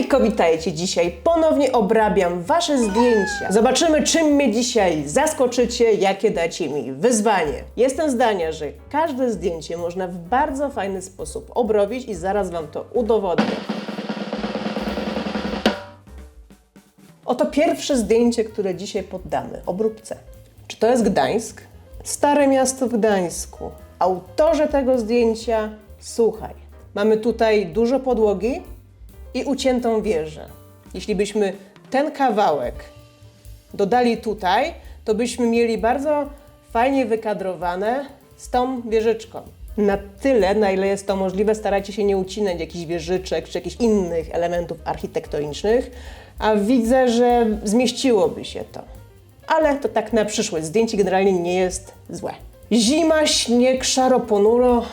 Hejko, witajcie! Dzisiaj ponownie obrabiam Wasze zdjęcia. Zobaczymy, czym mnie dzisiaj zaskoczycie, jakie dacie mi wyzwanie. Jestem zdania, że każde zdjęcie można w bardzo fajny sposób obrobić i zaraz Wam to udowodnię. Oto pierwsze zdjęcie, które dzisiaj poddamy obróbce. Czy to jest Gdańsk? Stare miasto w Gdańsku. Autorze tego zdjęcia, słuchaj. Mamy tutaj dużo podłogi i uciętą wieżę. Jeśli byśmy ten kawałek dodali tutaj, to byśmy mieli bardzo fajnie wykadrowane z tą wieżyczką. Na tyle, na ile jest to możliwe, starajcie się nie ucinać jakichś wieżyczek czy jakichś innych elementów architektonicznych, a widzę, że zmieściłoby się to. Ale to tak na przyszłość. Zdjęcie generalnie nie jest złe. Zima, śnieg, szaro, ponuro.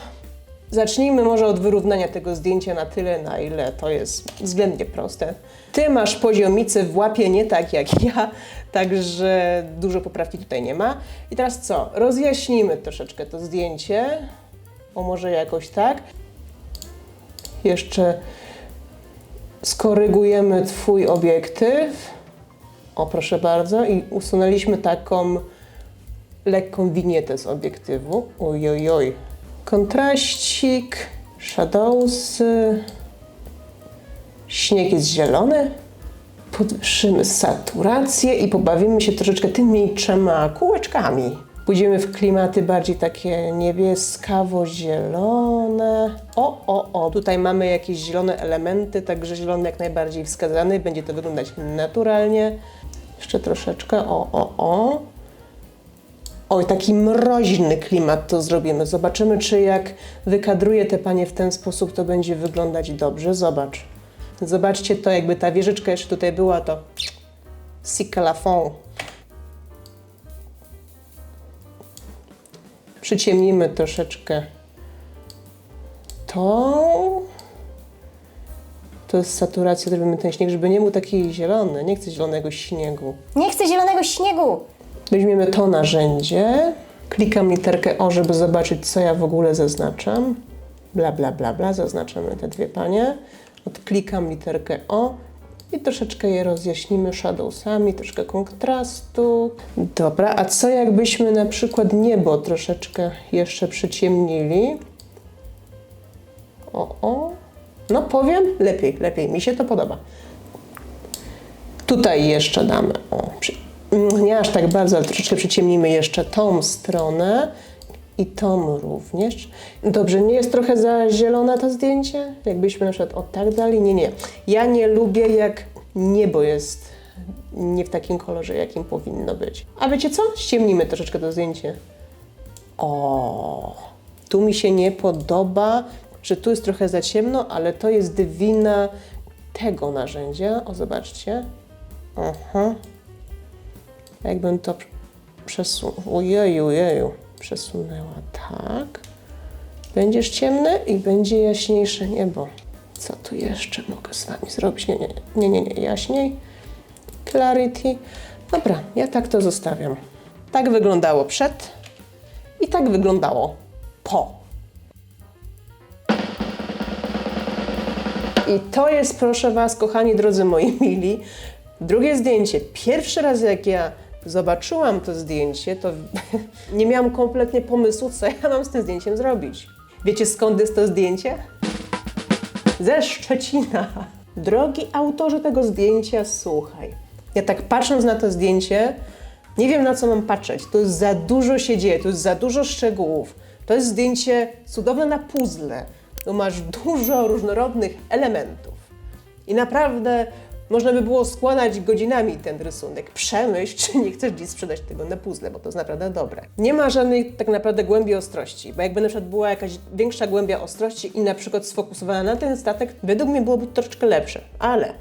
Zacznijmy może od wyrównania tego zdjęcia na tyle, na ile to jest względnie proste. Ty masz poziomicę w łapie nie tak jak ja, także dużo poprawki tutaj nie ma. I teraz co? Rozjaśnimy troszeczkę to zdjęcie. O może jakoś tak. Jeszcze skorygujemy Twój obiektyw. O, proszę bardzo. I usunęliśmy taką lekką winietę z obiektywu. Ojojoj. Kontraścik, shadowsy. Śnieg jest zielony. Podwyższymy saturację i pobawimy się troszeczkę tymi trzema kółeczkami. Pójdziemy w klimaty bardziej takie niebieskawo-zielone. O, o, o, tutaj mamy jakieś zielone elementy, także zielony jak najbardziej wskazany. Będzie to wyglądać naturalnie. Jeszcze troszeczkę, o, o, o. Oj, taki mroźny klimat to zrobimy. Zobaczymy, czy jak wykadruję te panie w ten sposób, to będzie wyglądać dobrze. Zobacz. Zobaczcie to, jakby ta wieżyczka jeszcze tutaj była, to Sika la. Przyciemnimy troszeczkę to. To jest saturacja, zrobimy ten śnieg, żeby nie był taki zielony. Nie chcę zielonego śniegu. Nie chcę zielonego śniegu. Weźmiemy to narzędzie. Klikam literkę O, żeby zobaczyć, co ja w ogóle zaznaczam. Bla, bla, bla, bla. Zaznaczamy te dwie panie. Odklikam literkę O i troszeczkę je rozjaśnimy shadowsami, troszkę kontrastu. Dobra, a co jakbyśmy na przykład niebo troszeczkę jeszcze przyciemnili? O, o. No powiem, lepiej, lepiej. Mi się to podoba. Tutaj jeszcze damy, o, nie aż tak bardzo, ale troszeczkę przyciemnimy jeszcze tą stronę i tą również. Dobrze, nie jest trochę za zielone to zdjęcie? Jakbyśmy na przykład o tak dali? Nie, nie. Ja nie lubię jak niebo jest nie w takim kolorze, jakim powinno być. A wiecie co? Ściemnimy troszeczkę to zdjęcie. O, tu mi się nie podoba, że tu jest trochę za ciemno, ale to jest wina tego narzędzia. O, zobaczcie. Aha. Jakbym to przesunęła. Ojeju, ojeju. Przesunęła tak. Będziesz ciemny i będzie jaśniejsze niebo. Co tu jeszcze mogę z Wami zrobić? Nie, nie, nie, nie, nie. jaśniej. Clarity. Dobra, ja tak to zostawiam. Tak wyglądało przed i tak wyglądało po. I to jest, proszę Was, kochani drodzy moi mili, drugie zdjęcie. Pierwszy raz, jak ja zobaczyłam to zdjęcie, to nie miałam kompletnie pomysłu, co ja mam z tym zdjęciem zrobić. Wiecie skąd jest to zdjęcie? Ze Szczecina. Drogi autorze tego zdjęcia, słuchaj. Ja tak patrząc na to zdjęcie, nie wiem na co mam patrzeć. To jest za dużo się dzieje, to jest za dużo szczegółów. To jest zdjęcie cudowne na puzzle. Tu masz dużo różnorodnych elementów. I naprawdę można by było składać godzinami ten rysunek. Przemyśl, czy nie chcesz dziś sprzedać tego na puzzle, bo to jest naprawdę dobre. Nie ma żadnej tak naprawdę głębi ostrości, bo jakby na przykład była jakaś większa głębia ostrości i na przykład sfokusowana na ten statek, według mnie byłoby to troszeczkę lepsze. Ale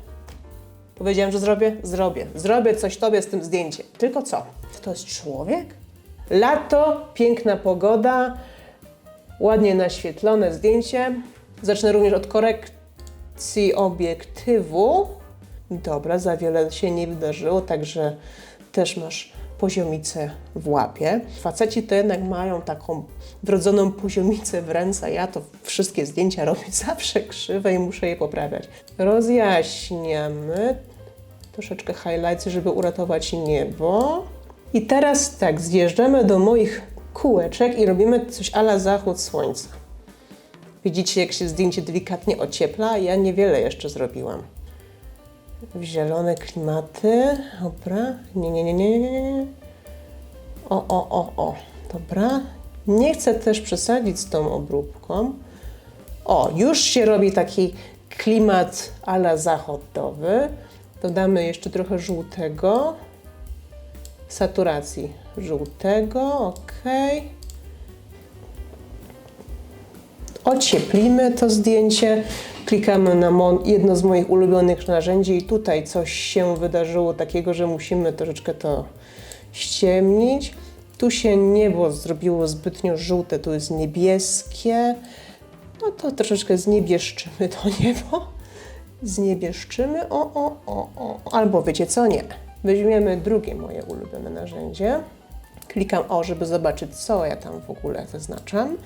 powiedziałam, że zrobię? Zrobię. Zrobię coś tobie z tym zdjęciem. Tylko co? To jest człowiek? Lato, piękna pogoda, ładnie naświetlone zdjęcie. Zacznę również od korekcji obiektywu. Dobra, za wiele się nie wydarzyło, także też masz poziomicę w łapie. Faceci to jednak mają taką wrodzoną poziomicę w ręce. Ja to wszystkie zdjęcia robię zawsze krzywe i muszę je poprawiać. Rozjaśniamy troszeczkę highlights, żeby uratować niebo. I teraz tak, zjeżdżamy do moich kółeczek i robimy coś ala zachód słońca. Widzicie, jak się zdjęcie delikatnie ociepla? Ja niewiele jeszcze zrobiłam. W zielone klimaty. Dobra. Nie, nie, nie, nie, nie, nie. O, o, o, o. Dobra. Nie chcę też przesadzić z tą obróbką. O, już się robi taki klimat ala zachodowy. Dodamy jeszcze trochę żółtego. Saturacji żółtego, ok. Ocieplimy to zdjęcie. Klikamy na jedno z moich ulubionych narzędzi i tutaj coś się wydarzyło takiego, że musimy troszeczkę to ściemnić. Tu się niebo zrobiło zbytnio żółte, tu jest niebieskie. No to troszeczkę zniebieszczymy to niebo. Zniebieszczymy, o, o, o, o. Albo wiecie co, nie. Weźmiemy drugie moje ulubione narzędzie. Klikam O, żeby zobaczyć, co ja tam w ogóle zaznaczam.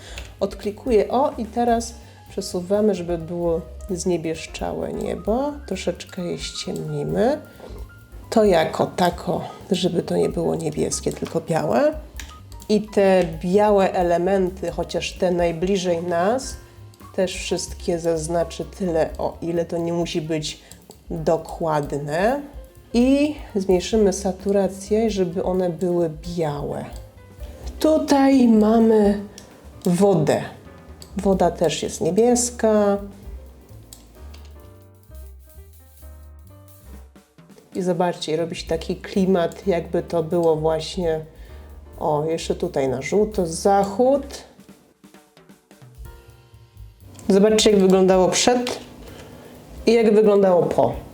Odklikuję O i teraz przesuwamy, żeby było zniebieszczałe niebo. Troszeczkę je ściemnimy. To jako tako, żeby to nie było niebieskie, tylko białe. I te białe elementy, chociaż te najbliżej nas, też wszystkie zaznaczę tyle, o ile to nie musi być dokładne. I zmniejszymy saturację, żeby one były białe. Tutaj mamy wodę. Woda też jest niebieska. I zobaczcie, robi się taki klimat, jakby to było właśnie, o, jeszcze tutaj na żółto, zachód. Zobaczcie, jak wyglądało przed i jak wyglądało po.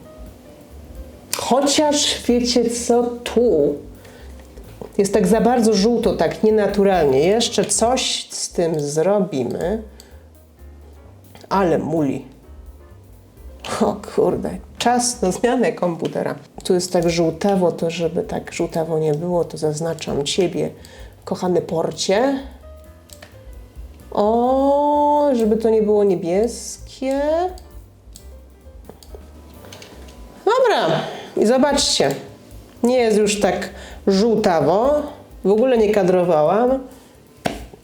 Chociaż wiecie co, tu jest tak za bardzo żółto, tak nienaturalnie. Jeszcze coś z tym zrobimy. Ale muli. O kurde, czas na zmianę komputera. Tu jest tak żółtawo, to żeby tak żółtawo nie było, to zaznaczam Ciebie, kochany porcie. O, żeby to nie było niebieskie. Dobra, i zobaczcie, nie jest już tak żółtawo, w ogóle nie kadrowałam.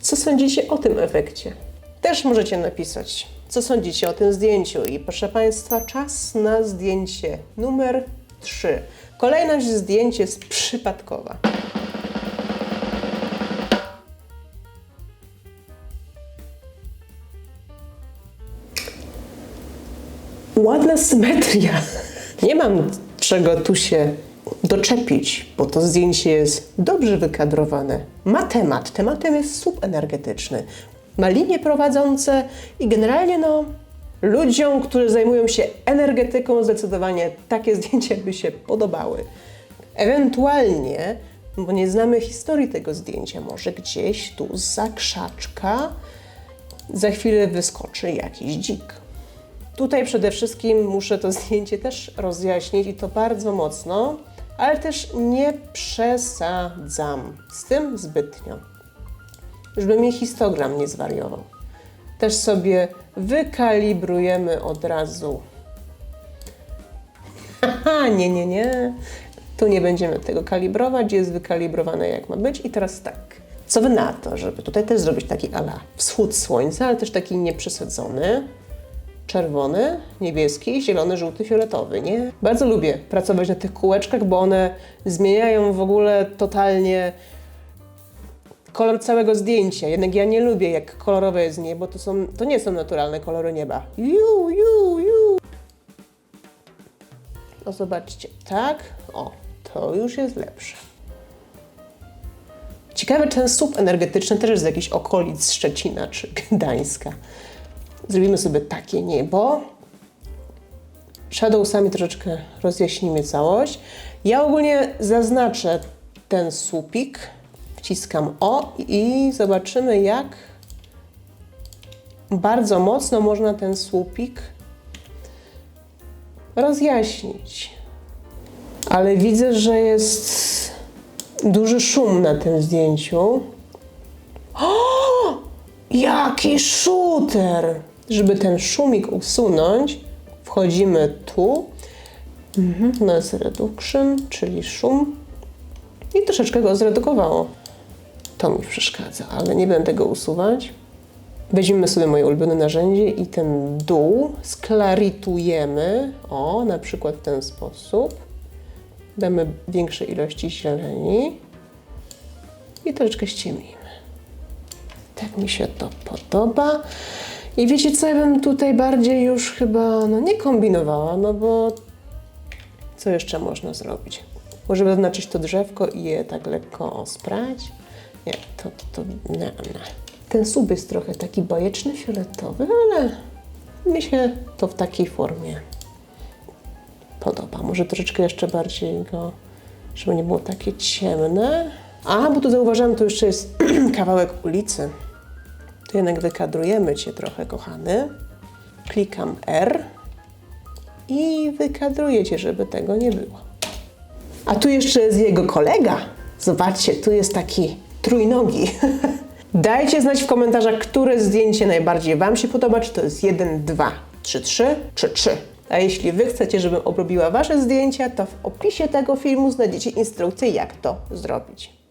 Co sądzicie o tym efekcie? Też możecie napisać, co sądzicie o tym zdjęciu. I proszę Państwa, czas na zdjęcie numer 3. Kolejność zdjęć jest przypadkowa. Ładna symetria. Nie mam czego tu się doczepić, bo to zdjęcie jest dobrze wykadrowane. Ma temat. Tematem jest słup energetyczny. Ma linie prowadzące i generalnie no, ludziom, którzy zajmują się energetyką, zdecydowanie takie zdjęcia by się podobały. Ewentualnie, bo nie znamy historii tego zdjęcia, może gdzieś tu za krzaczka za chwilę wyskoczy jakiś dzik. Tutaj przede wszystkim muszę to zdjęcie też rozjaśnić i to bardzo mocno, ale też nie przesadzam z tym zbytnio, żeby mi histogram nie zwariował. Też sobie wykalibrujemy od razu. Haha, nie, nie, nie. Tu nie będziemy tego kalibrować, jest wykalibrowane jak ma być. I teraz tak, co wy na to, żeby tutaj też zrobić taki ala wschód słońca, ale też taki nieprzesadzony czerwony, niebieski, zielony, żółty, fioletowy, nie? Bardzo lubię pracować na tych kółeczkach, bo one zmieniają w ogóle totalnie kolor całego zdjęcia. Jednak ja nie lubię, jak kolorowe jest niebo, to, są, to nie są naturalne kolory nieba. Ju, ju, ju. No zobaczcie, tak? O, to już jest lepsze. Ciekawe, czy ten słup energetyczny też jest z jakichś okolic Szczecina czy Gdańska. Zrobimy sobie takie niebo. Shadowsami troszeczkę rozjaśnimy całość. Ja ogólnie zaznaczę ten słupik. Wciskam O i zobaczymy, jak bardzo mocno można ten słupik rozjaśnić. Ale widzę, że jest Duży szum na tym zdjęciu. O! Jaki shooter! Żeby ten szumik usunąć, wchodzimy tu. Mhm, noise reduction, czyli szum. I troszeczkę go zredukowało. To mi przeszkadza, ale nie będę tego usuwać. Weźmiemy sobie moje ulubione narzędzie i ten dół sklaritujemy. O, na przykład w ten sposób. Damy większe ilości zieleni i troszeczkę ściemnimy. Tak mi się to podoba. I wiecie co, ja bym tutaj bardziej już chyba, no nie kombinowała, no bo co jeszcze można zrobić? Może zaznaczyć to drzewko i je tak lekko osprać? Nie, to, to nie, nie. Ten sub jest trochę taki bajeczny, fioletowy, ale mi się to w takiej formie podoba. Może troszeczkę jeszcze bardziej go, żeby nie było takie ciemne. A, bo tu zauważyłam, to jeszcze jest kawałek ulicy. To jednak wykadrujemy Cię trochę, kochany. Klikam R i wykadruję Cię, żeby tego nie było. A tu jeszcze jest jego kolega. Zobaczcie, tu jest taki trójnogi. Dajcie znać w komentarzach, które zdjęcie najbardziej Wam się podoba, czy to jest 1, 2, 3, 3, czy 3. A jeśli Wy chcecie, żebym obrobiła Wasze zdjęcia, to w opisie tego filmu znajdziecie instrukcję, jak to zrobić.